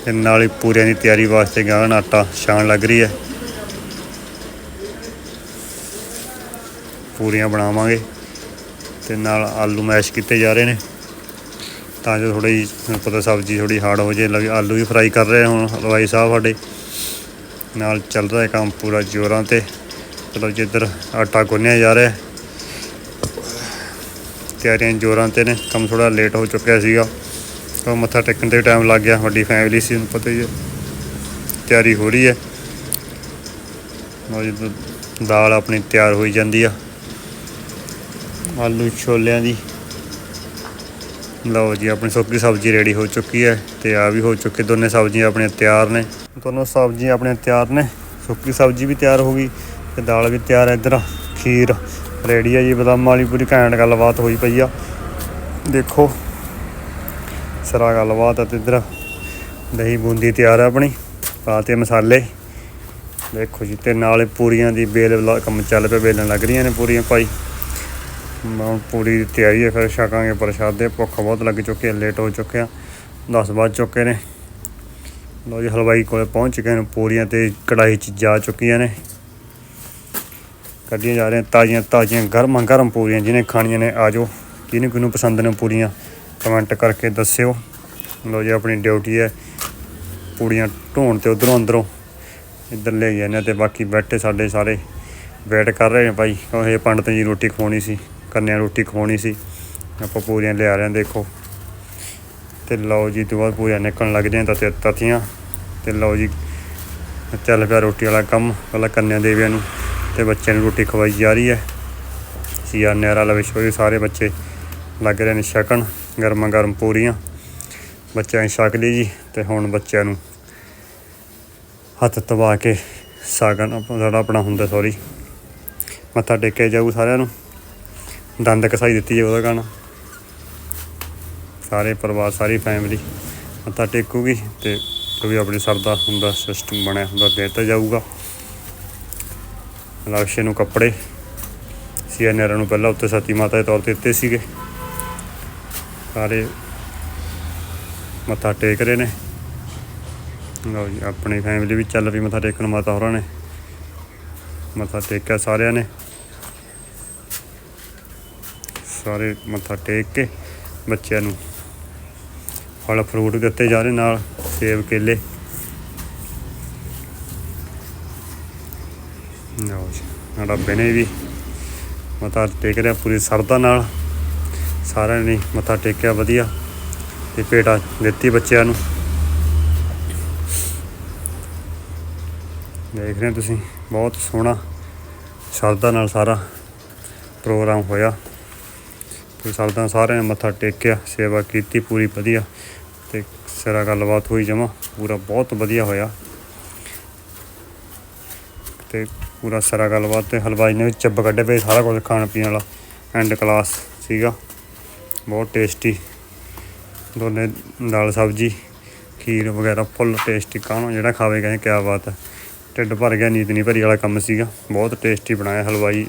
Speaker 1: ਤੇ ਨਾਲ ਹੀ ਪੂਰੀਆਂ ਦੀ ਤਿਆਰੀ ਵਾਸਤੇ ਗਾਹਣ ਆਟਾ ਛਾਣ ਲੱਗ ਰਹੀ ਹੈ। ਪੂਰੀਆਂ ਬਣਾਵਾਂਗੇ ਤੇ ਨਾਲ ਆਲੂ ਮੈਸ਼ ਕੀਤੇ ਜਾ ਰਹੇ ਨੇ। ਤਾਂ ਜੋ ਥੋੜੀ ਜਿਹੀ ਪਤਾ ਸਬਜ਼ੀ ਥੋੜੀ ਹਾਰਡ ਹੋ ਜੇ, ਲੱਗ ਆਲੂ ਵੀ ਫਰਾਈ ਕਰ ਰਹੇ ਹੁਣ, ਹਲਵਾਈ ਸਾਹਿਬ ਸਾਡੇ। ਨਾਲ ਚੱਲ ਰਿਹਾ ਕੰਮ ਪੂਰਾ ਜ਼ੋਰਾਂ ਤੇ। ਚਲੋ ਜਿੱਧਰ ਆਟਾ ਗੁੰਨਿਆ ਜਾ ਰਿਹਾ ਤਿਆਰੀਆਂ ਜ਼ੋਰਾਂ ਤੇ ਨੇ, ਕੰਮ ਥੋੜਾ ਲੇਟ ਹੋ ਚੁੱਕਿਆ ਸੀਗਾ। ਤਾਂ ਮੱਥਾ ਟੇਕਣ ਤੇ ਟਾਈਮ ਲੱਗ ਗਿਆ, ਵੱਡੀ ਫੈਮਿਲੀ ਸੀ ਪਤਾ ਹੀ ਹੈ। ਤਿਆਰੀ ਹੋ ਰਹੀ ਹੈ। ਲਓ ਦਾਲ ਆਪਣੀ ਤਿਆਰ ਹੋਈ ਜਾਂਦੀ ਆ। ਆਲੂ ਛੋਲਿਆਂ ਦੀ। ਲਓ ਜੀ, ਆਪਣੀ ਸੁੱਕੀ ਸਬਜ਼ੀ ਰੈਡੀ ਹੋ ਚੁੱਕੀ ਹੈ ਤੇ ਆ ਵੀ ਹੋ ਚੁੱਕੀ, ਦੋਨੇ ਸਬਜ਼ੀਆਂ ਆਪਣੀਆਂ ਤਿਆਰ ਨੇ। ਦੋਨੋਂ ਸਬਜ਼ੀਆਂ ਆਪਣੀਆਂ ਤਿਆਰ ਨੇ। ਸੁੱਕੀ ਸਬਜ਼ੀ ਵੀ ਤਿਆਰ ਹੋ ਗਈ। ਤੇ ਦਾਲ ਵੀ ਤਿਆਰ ਹੈ ਇੱਧਰ, ਖੀਰ ਰੈਡੀ ਹੈ ਜੀ, ਬਦਾਮਾਂ ਵਾਲੀ ਪੂਰੀ ਘੈਂਟ ਗੱਲਬਾਤ ਹੋਈ ਪਈ ਆ। ਦੇਖੋ, ਸਰਾ ਗੱਲਬਾਤ ਆ ਤੇ ਇੱਧਰ ਦਹੀਂ ਬੂੰਦੀ ਤਿਆਰ ਹੈ ਆਪਣੀ ਪਾਤੇ ਮਸਾਲੇ। ਦੇਖੋ ਜੀ, ਤੇ ਨਾਲੇ ਪੂਰੀਆਂ ਦੀ ਬੇਲ ਕੰਮ ਚੱਲ ਪਿਆ ਬੇਲਣ ਲੱਗ ਰਹੀਆਂ ਨੇ ਪੂਰੀਆਂ ਭਾਈ। ਮੈਂ ਪੂਰੀ ਦੀ ਤਿਆਰੀ ਹੈ ਫਿਰ ਛਕਾਂਗੇ ਪ੍ਰਸ਼ਾਦੇ ਭੁੱਖ ਬਹੁਤ ਲੱਗ ਚੁੱਕੀ ਹੈ ਲੇਟ ਹੋ ਚੁੱਕੇ ਆ 10 ਵੱਜ ਚੁੱਕੇ ਨੇ। ਲੋ ਜੀ, ਹਲਵਾਈ ਕੋਲੇ ਪਹੁੰਚ ਚੁੱਕੇ ਨੇ, ਪੂਰੀਆਂ ਤੇ ਕੜਾਈ 'ਚ ਜਾ ਚੁੱਕੀਆਂ ਨੇ। ਕੱਢੀਆਂ ਜਾ ਰਹੀਆਂ, ਤਾਜ਼ੀਆਂ ਤਾਜ਼ੀਆਂ, ਗਰਮਾਂ ਗਰਮ ਪੂਰੀਆਂ, ਜਿਹਨੇ ਖਾਣੀਆਂ ਨੇ, ਆ ਜਾਓ। ਕਿਹਨੂੰ ਕਿਹਨੂੰ ਪਸੰਦ ਨੇ ਪੂਰੀਆਂ ਕਮੈਂਟ ਕਰਕੇ ਦੱਸਿਓ। ਲੋ ਜੀ, ਆਪਣੀ ਡਿਊਟੀ ਹੈ। ਪੂੜੀਆਂ ਢੋਣ ਤੇ ਉਧਰੋਂ ਅੰਦਰੋਂ। ਇੱਧਰ ਲੈ ਗਏ ਨੇ ਤੇ ਬਾਕੀ ਬੈਠੇ ਸਾਡੇ ਸਾਰੇ। ਵੇਟ ਕਰ ਰਹੇ ਨੇ ਭਾਈ। ਉਹ ਇਹ ਪੰਡਤ ਜੀ ਰੋਟੀ ਖਵਾਉਣੀ ਸੀ, ਕੰਨਿਆ ਰੋਟੀ ਖਵਾਉਣੀ ਸੀ। ਆਪਾਂ ਪੂਰੀਆਂ ਲਿਆ ਰਹੇ ਹਾਂ ਦੇਖੋ। ਤੇ ਲਓ ਜੀ, ਤੋਂ ਬਾਅਦ ਪੂਰੀਆਂ ਨਿਕਲਣ ਲੱਗ ਜਾਂਦੀਆਂ ਤੇ ਤਥੀਆਂ ਤੇ ਲਓ ਜੀ, ਚੱਲ ਪਿਆ ਰੋਟੀ ਵਾਲਾ ਕੰਮ, ਪਹਿਲਾਂ ਕੰਨਿਆ ਦੇਵੀਆਂ ਨੂੰ। ਤੇ ਬੱਚਿਆਂ ਨੂੰ ਰੋਟੀ ਖਵਾਈ ਜਾ ਰਹੀ ਹੈ। ਸੀਆ ਨਹਿਰਾ ਵਾਲਾ ਵਿਸ਼ਵ ਸਾਰੇ ਬੱਚੇ ਲੱਗ ਰਹੇ ਨੇ ਛਕਣ, ਗਰਮਾ ਗਰਮ ਪੂਰੀਆਂ। ਬੱਚਿਆਂ ਨੇ ਛਕ ਲਈ ਜੀ ਤੇ ਹੁਣ ਬੱਚਿਆਂ ਨੂੰ ਹੱਥ ਤਵਾ ਕੇ ਸਾਗਨ ਆਪਣਾ ਆਪਣਾ ਹੁੰਦਾ ਸੌਰੀ ਮੱਥਾ ਟੇਕਿਆ ਜਾਊ ਸਾਰਿਆਂ ਨੂੰ। ਦੰਦ ਕਸਾਈ ਦਿੱਤੀ ਜਾਊ ਉਹਦਾ ਗਾਣਾ। ਸਾਰੇ ਪਰਿਵਾਰ, ਸਾਰੀ ਫੈਮਿਲੀ ਮੱਥਾ ਟੇਕੂਗੀ ਤੇ ਜੋ ਵੀ ਆਪਣੇ ਸਰਦਾ ਹੁੰਦਾ ਸਿਸਟਮ ਬਣਿਆ ਹੁੰਦਾ ਦੇ ਦਿੱਤਾ ਜਾਊਗਾ। ਲਕਸ਼ੇ ਨੂੰ ਕੱਪੜੇ। ਸੀਐਨਆਰ ਨੂੰ ਪਹਿਲਾਂ ਉੱਤੇ ਸਤੀ ਮਾਤਾ ਦੇ ਤੌਰ ਤੇ ਦਿੱਤੇ ਸੀਗੇ। ਸਾਰੇ ਮੱਥਾ ਟੇਕ ਰਹੇ ਨੇ। ਲਓ ਜੀ, ਆਪਣੀ ਫੈਮਿਲੀ ਵੀ ਚੱਲ ਪਈ, ਮੱਥਾ ਟੇਕਣ ਮਾਤਾ ਹੋਰਾਂ ਨੇ। ਮੱਥਾ ਟੇਕਿਆ ਸਾਰਿਆਂ ਨੇ। ਸਾਰੇ ਮੱਥਾ ਟੇਕ ਕੇ ਬੱਚਿਆਂ ਨੂੰ ਫਲ ਫਰੂਟ ਦਿੱਤੇ ਜਾ ਰਹੇ ਨਾਲ, ਸੇਬ ਕੇਲੇ ਲਓ ਜੀ ਸਾਡਾ ਵੀ। ਮੱਥਾ ਟੇਕ ਰਿਹਾ ਪੂਰੀ ਸਰਦਾ ਨਾਲ। ਸਾਰਿਆਂ ਨੇ ਮੱਥਾ ਟੇਕਿਆ ਵਧੀਆ। ਤੇ ਪੇਟਾ ਦਿੱਤੀ ਬੱਚਿਆਂ ਨੂੰ। ਦੇਖ ਰਹੇ ਤੁਸੀਂ, ਬਹੁਤ ਸੋਹਣਾ ਸ਼ਰਧਾ ਨਾਲ ਸਾਰਾ ਪ੍ਰੋਗਰਾਮ ਹੋਇਆ। ਤੇ ਸਰਦਾ ਸਾਰਿਆਂ ਨੇ ਮੱਥਾ ਟੇਕਿਆ, ਸੇਵਾ ਕੀਤੀ ਪੂਰੀ ਵਧੀਆ। ਤੇ ਸਾਰਾ ਗੱਲਬਾਤ ਹੋਈ ਜਮਾ, ਪੂਰਾ ਬਹੁਤ ਵਧੀਆ ਹੋਇਆ। ਤੇ ਪੂਰਾ ਸਾਰਾ ਗੱਲਬਾਤ ਤੇ ਹਲਵਾਈ ਨੇ ਵੀ ਚੱਬ ਕੱਢੇ ਪਏ ਸਾਰਾ ਕੁਝ ਖਾਣ ਪੀਣ ਵਾਲਾ ਐਂਡ ਕਲਾਸ ਸੀਗਾ। ਬਹੁਤ ਟੇਸਟੀ ਦੋਨੇ ਦਾਲ ਸਬਜੀ, ਖੀਰ ਵਗੈਰਾ ਫੁੱਲ ਟੇਸਟੀ ਕਾਹਨੂੰ ਜਿਹੜਾ ਖਾਵੇ ਕਹਿੰਦੇ ਕਿਆ ਬਾਤ ਹੈ। ਢਿੱਡ ਭਰ ਗਿਆ, ਨੀਂਦ ਨਹੀਂ ਭਰੀ ਵਾਲਾ ਕੰਮ ਸੀਗਾ। ਬਹੁਤ ਟੇਸਟੀ ਬਣਾਇਆ ਹਲਵਾਈ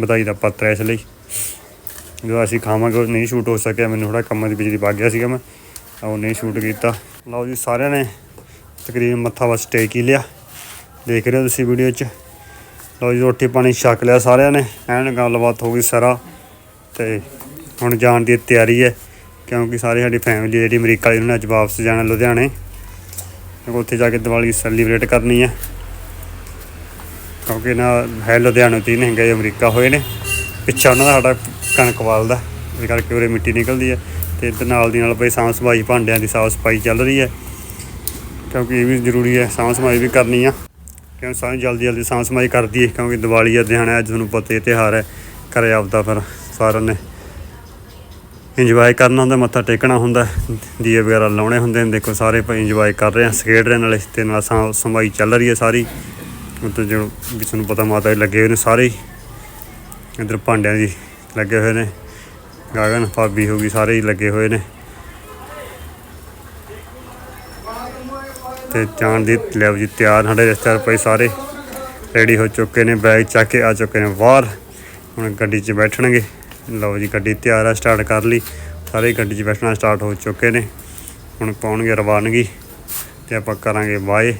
Speaker 1: ਵਧਾਈ ਦਾ ਪਾਤਰ ਇਸ ਲਈ। ਜਦੋਂ ਅਸੀਂ ਖਾਵਾਂਗੇ ਨਹੀਂ ਸ਼ੂਟ ਹੋ ਸਕਿਆ, ਮੈਨੂੰ ਥੋੜਾ ਕੰਮਾਂ ਦੀ ਬਿਜਲੀ ਵਗ ਗਿਆ ਸੀਗਾ ਮੈਂ, ਉਹ ਨਹੀਂ ਸ਼ੂਟ ਕੀਤਾ। ਲਓ ਜੀ, ਸਾਰਿਆਂ ਨੇ ਤਕਰੀਬਨ ਮੱਥਾ ਬਸ ਟੇਕ ਹੀ ਲਿਆ। ਦੇਖ ਰਹੇ ਹੋ ਤੁਸੀਂ ਵੀਡੀਓ 'ਚ। ਲਓ ਜੀ, ਰੋਟੀ ਪਾਣੀ ਛਕ ਲਿਆ ਸਾਰਿਆਂ ਨੇ, ਐਨ ਗੱਲਬਾਤ ਹੋ ਗਈ ਸਾਰਾ। ਤੇ ਹੁਣ ਜਾਣ ਦੀ ਤਿਆਰੀ ਹੈ, ਕਿਉਂਕਿ ਸਾਰੀ ਸਾਡੀ ਫੈਮਿਲੀ ਜਿਹੜੀ ਅਮਰੀਕਾ ਵਾਲੀ, ਉਹਨਾਂ ਨੇ ਅੱਜ ਵਾਪਸ ਜਾਣਾ ਲੁਧਿਆਣੇ। ਉੱਥੇ ਜਾ ਕੇ ਦੀਵਾਲੀ ਸੈਲੀਬ੍ਰੇਟ ਕਰਨੀ ਹੈ। ਕਿਉਂਕਿ ਨਾ ਹੈ ਲੁਧਿਆਣੇ ਤੋਂ ਹੀ ਨਹੀਂ ਗਏ, ਅਮਰੀਕਾ ਹੋਏ ਨੇ। ਪਿੱਛਾ ਉਹਨਾਂ ਦਾ ਸਾਡਾ ਕਣਕ ਵਾਲਦਾ, ਇਸ ਕਰਕੇ ਉਰੇ ਮਿੱਟੀ ਨਿਕਲਦੀ ਹੈ। ਤੇ ਇੱਧਰ ਨਾਲ ਦੀ ਨਾਲ ਬਈ ਸਾਂਭ ਸਫ਼ਾਈ ਭਾਂਡਿਆਂ ਦੀ ਸਾਫ਼ ਸਫ਼ਾਈ ਚੱਲ ਰਹੀ ਹੈ। ਕਿਉਂਕਿ ਇਹ ਵੀ ਜ਼ਰੂਰੀ ਹੈ, ਸਾਂਭ ਸਫ਼ਾਈ ਵੀ ਕਰਨੀ ਆ। ਕਿਉਂ ਸਾਰੇ ਜਲਦੀ ਜਲਦੀ ਸਾਂਭ ਸਫ਼ਾਈ ਕਰਦੀ ਹੈ ਕਿਉਂਕਿ ਦੀਵਾਲੀ ਆ ਦਿਹਾੜਾ ਅੱਜ ਤੁਹਾਨੂੰ ਪਤਾ ਹੀ ਹੈ, ਤਿਉਹਾਰ ਹੈ। ਘਰੇ ਆਪਦਾ ਫਿਰ ਸਾਰਿਆਂ ਨੇ ਇੰਜੋਏ ਕਰਨਾ ਹੁੰਦਾ, ਮੱਥਾ ਟੇਕਣਾ ਹੁੰਦਾ, ਦੀਏ ਵਗੈਰਾ ਲਾਉਣੇ ਹੁੰਦੇ ਨੇ। ਦੇਖੋ, ਸਾਰੇ ਭਾਈ ਇੰਜੋਏ ਕਰ ਰਹੇ ਆ ਸਕੇਟ ਰਹੇ ਨਾਲੇ, ਤੇ ਨਾਲ ਸਾਂਭ ਸਫ਼ਾਈ ਚੱਲ ਰਹੀ ਹੈ ਸਾਰੀ। ਉੱਤੇ ਜੋ ਵੀ ਤੁਹਾਨੂੰ ਪਤਾ ਮਾਤਾ ਜੀ ਲੱਗੇ ਹੋਏ ਨੇ ਸਾਰੇ ਹੀ। ਇੱਧਰ ਭਾਂਡਿਆਂ ਦੀ ਲੱਗੇ ਹੋਏ ਨੇ, ਗਾਗਨ, ਭਾਬੀ ਹੋ ਗਈ, ਸਾਰੇ ਹੀ ਲੱਗੇ ਹੋਏ ਨੇ। ਤੇ ਜਾਣ ਦੀ ਲੈਵ ਜੀ ਤਿਆਰ ਸਾਡੇ ਰਿਸ਼ਤੇਦਾਰ ਪਏ ਸਾਰੇ ਰੈਡੀ ਹੋ ਚੁੱਕੇ ਨੇ ਬੈਗ ਚੱਕ ਕੇ ਆ ਚੁੱਕੇ ਨੇ ਬਾਹਰ। ਹੁਣ ਗੱਡੀ 'ਚ ਬੈਠਣਗੇ। ਲਓ ਜੀ ਗੱਡੀ ਤਿਆਰ ਆ ਸਟਾਰਟ ਕਰ ਲਈ। ਸਾਰੇ ਗੱਡੀ 'ਚ ਬੈਠਣਾ ਸਟਾਰਟ ਹੋ ਚੁੱਕੇ ਨੇ। ਹੁਣ ਪਾਉਣਗੇ ਰਵਾਨਗੀ ਤੇ ਆਪਾਂ ਕਰਾਂਗੇ ਬਾਏ।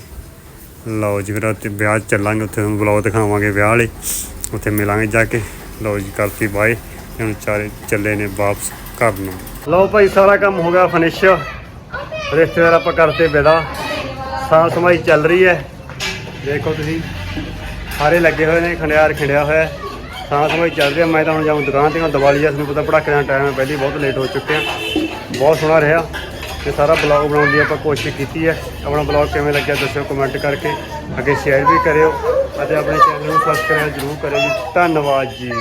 Speaker 1: ਲਓ ਜੀ ਫਿਰ ਉੱਥੇ ਵਿਆਹ ਚੱਲਾਂਗੇ, ਉੱਥੇ ਤੁਹਾਨੂੰ ਬਲੌਗ ਦਿਖਾਵਾਂਗੇ ਵਿਆਹ ਵਾਲੇ। ਉੱਥੇ ਮਿਲਾਂਗੇ ਜਾ ਕੇ। ਲਓ ਜੀ ਕਰਤੀ ਬਾਏ। ਤੇ ਹੁਣ ਚਾਰੇ ਚੱਲੇ ਨੇ ਵਾਪਸ ਘਰ ਨੂੰ। ਲਓ ਭਾਈ ਸਾਰਾ ਕੰਮ ਹੋ ਗਿਆ ਫਿਨਿਸ਼ ਰਿਸ਼ਤੇਦਾਰ ਆਪਾਂ ਕਰਤੇ ਵਿਦਾ। ਸਾਫ਼ ਸਮਾਈ ਚੱਲ ਰਹੀ ਹੈ। ਦੇਖੋ ਤੁਸੀਂ, ਸਾਰੇ ਲੱਗੇ ਹੋਏ ਨੇ, ਖੰਡਿਆਰ ਖਿੰਡਿਆ ਹੋਇਆ ਹੈ। ਸਾਫ਼ ਸਮਾਈ ਚੱਲ ਰਹੀ ਹੈ। ਮੈਂ ਤਾਂ ਹੁਣ ਜਾਊਂ ਦੁਕਾਨ ਤੇ, ਹੁਣ ਦੀਵਾਲੀ ਆ, ਤੁਹਾਨੂੰ ਪਤਾ ਪੜਾਕੇ ਦਾ ਟਾਈਮ ਹੈ, ਪਹਿਲੀ ਬਹੁਤ ਲੇਟ ਹੋ ਚੁੱਕੇ ਆ ਬਹੁਤ ਸੋਹਣਾ ਰਿਹਾ ਤੇ ਸਾਰਾ ਬਲੌਗ ਬਣਾਉਣ ਦੀ ਆਪਾਂ ਕੋਸ਼ਿਸ਼ ਕੀਤੀ ਹੈ। ਆਪਣਾ ਬਲੌਗ ਕਿਵੇਂ ਲੱਗਿਆ ਦੱਸਿਓ ਕਮੈਂਟ ਕਰਕੇ। ਅੱਗੇ ਸ਼ੇਅਰ ਵੀ ਕਰਿਓ ਅਤੇ ਆਪਣੇ ਚੈਨਲ ਨੂੰ ਸਬਸਕ੍ਰਾਈਬ ਜ਼ਰੂਰ ਕਰਿਓ ਜੀ। ਧੰਨਵਾਦ ਜੀ।